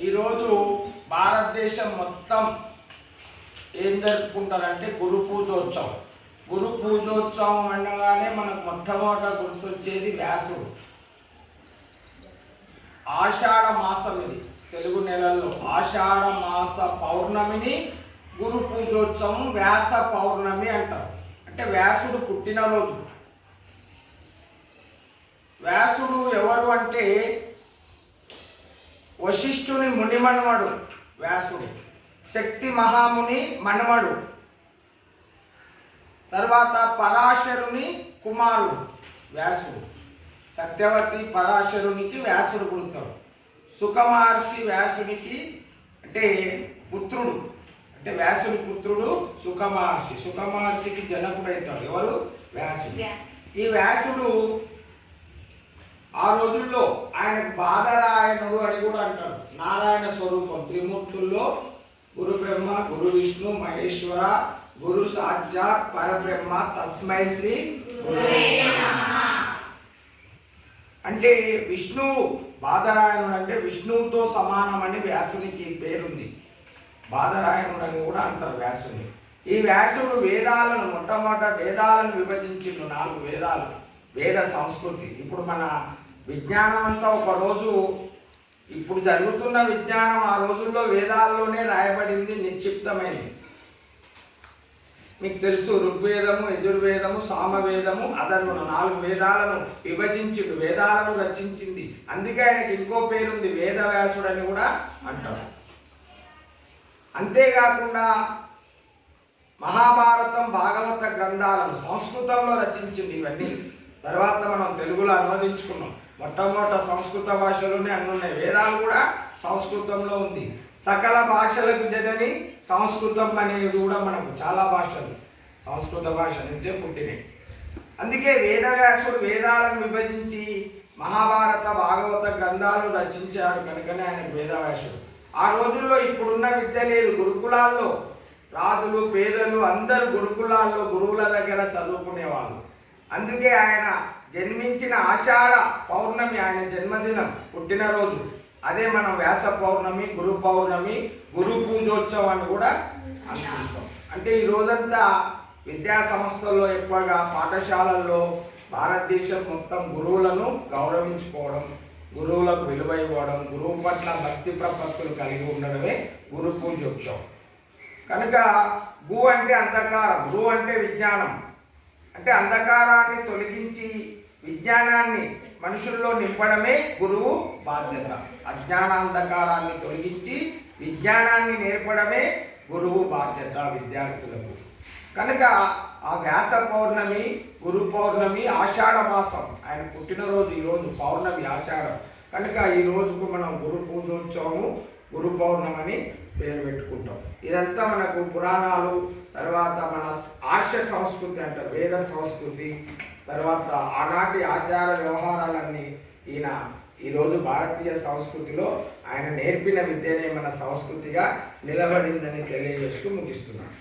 ఈరోజు భారతదేశం మొత్తం ఏం జరుపుకుంటారంటే గురు పూజోత్సవం. గురు పూజోత్సవం అనగానే మనకు మొట్టమొదట గుర్తొచ్చేది వ్యాసుడు. ఆషాఢ మాసం ఇది తెలుగు నెలల్లో. ఆషాఢ మాస పౌర్ణమిని గురు పూజోత్సవం వ్యాస పౌర్ణమి అంటారు. అంటే వ్యాసుడు పుట్టినరోజు. వ్యాసుడు ఎవరు అంటే వశిష్ఠుని ముని మనుమడు వ్యాసుడు. శక్తి మహాముని మనుమడు. తర్వాత పరాశరుని కుమారుడు వ్యాసుడు. సత్యవతి పరాశరునికి వ్యాసుడు పుడతాడు. సుఖమహర్షి వ్యాసునికి అంటే పుత్రుడు. అంటే వ్యాసుని పుత్రుడు సుఖమహర్షి. సుఖమహర్షికి జనకుడు అవుతాడు ఎవరు వ్యాసుడు. ఈ వ్యాసుడు ఆ రోజుల్లో ఆయన బాధరాయణుడు అని కూడా అంటారు. నారాయణ స్వరూపం. త్రిమూర్తుల్లో గురు బ్రహ్మ గురు విష్ణు మహేశ్వర గురు సాక్షాత్ పరబ్రహ్మ తస్మై శ్రీ అంటే విష్ణువు బాధరాయణుడు అంటే విష్ణువుతో సమానమని వ్యాసునికి పేరుంది. బాధరాయణుడు అని కూడా అంటారు వ్యాసుని. ఈ వ్యాసుడు వేదాలను మొట్టమొదట వేదాలను విభజించిండు నాలుగు వేదాలు వేద సంస్కృతి. ఇప్పుడు మన విజ్ఞానం అంతా ఒకరోజు ఇప్పుడు జరుగుతున్న విజ్ఞానం ఆ రోజుల్లో వేదాల్లోనే రాయబడింది నిక్షిప్తమైంది. మీకు తెలుసు ఋగ్వేదము యజుర్వేదము సామవేదము అధర్వణ నాలుగు వేదాలను విభజించి వేదాలను రచించింది. అందుకే ఆయనకి ఇంకో పేరుంది వేదవ్యాసుడు అని కూడా అంటారు. అంతేకాకుండా మహాభారతం భాగవత గ్రంథాలను సంస్కృతంలో రచించింది ఇవన్నీ. తర్వాత మనం తెలుగులో అనువదించుకున్నాం. మొట్టమొదట సంస్కృత భాషలోనే అన్ని ఉన్నాయి. వేదాలు కూడా సంస్కృతంలో ఉంది. సకల భాషలకు జనని సంస్కృతం అనేది కూడా మనకు చాలా భాషలు. సంస్కృత భాష నుంచే పుట్టినాయి. అందుకే వేదవ్యాసుడు వేదాలను విభజించి మహాభారత భాగవత గ్రంథాలు రచించాడు కనుకనే ఆయన వేదవ్యాసుడు. ఆ రోజుల్లో ఇప్పుడున్న విద్య లేదు. గురుకులాల్లో రాజులు పేదలు అందరూ గురుకులాల్లో గురువుల దగ్గర చదువుకునేవాళ్ళు. అందుకే ఆయన జన్మించిన ఆషాఢ పౌర్ణమి ఆయన జన్మదినం పుట్టినరోజు. అదే మనం వ్యాస పౌర్ణమి గురు పౌర్ణమి గురు పూజోత్సవాన్ని కూడా అనుకుంటాం అంటే ఈ రోజంతా విద్యా సంస్థల్లో ఎక్కువగా పాఠశాలల్లో భారతదేశం మొత్తం గురువులను గౌరవించుకోవడం గురువులకు విలువ ఇవ్వడం గురువు పట్ల భక్తి ప్రపత్తులు కలిగి ఉండడమే గురు పూజోత్సవం. కనుక గు అంటే అంధకారం గురువు అంటే విజ్ఞానం. అంటే అంధకారాన్ని తొలగించి విజ్ఞానాన్ని మనుషుల్లో నింపడమే గురువు బాధ్యత. అజ్ఞానాంధకారాన్ని తొలగించి విజ్ఞానాన్ని నేర్పడమే గురువు బాధ్యత విద్యార్థులకు. కనుక ఆ వ్యాస పౌర్ణమి గురు పౌర్ణమి ఆషాఢ మాసం ఆయన పుట్టినరోజు ఈరోజు పౌర్ణమి ఆషాఢం. కనుక ఈ రోజుకు మనం గురు పూజోత్సవము గురు పౌర్ణమని పేరు పెట్టుకుంటాం. ఇదంతా మనకు పురాణాలు తర్వాత మన ఆర్ష సంస్కృతి అంటారు వేద సంస్కృతి తర్వాత ఆనాటి ఆచార వ్యవహారాలన్నీ ఈయన ఈరోజు భారతీయ సంస్కృతిలో ఆయన నేర్పిన విద్యనే మన సంస్కృతిగా నిలబడిందని తెలియజేస్తూ ముగిస్తున్నాను.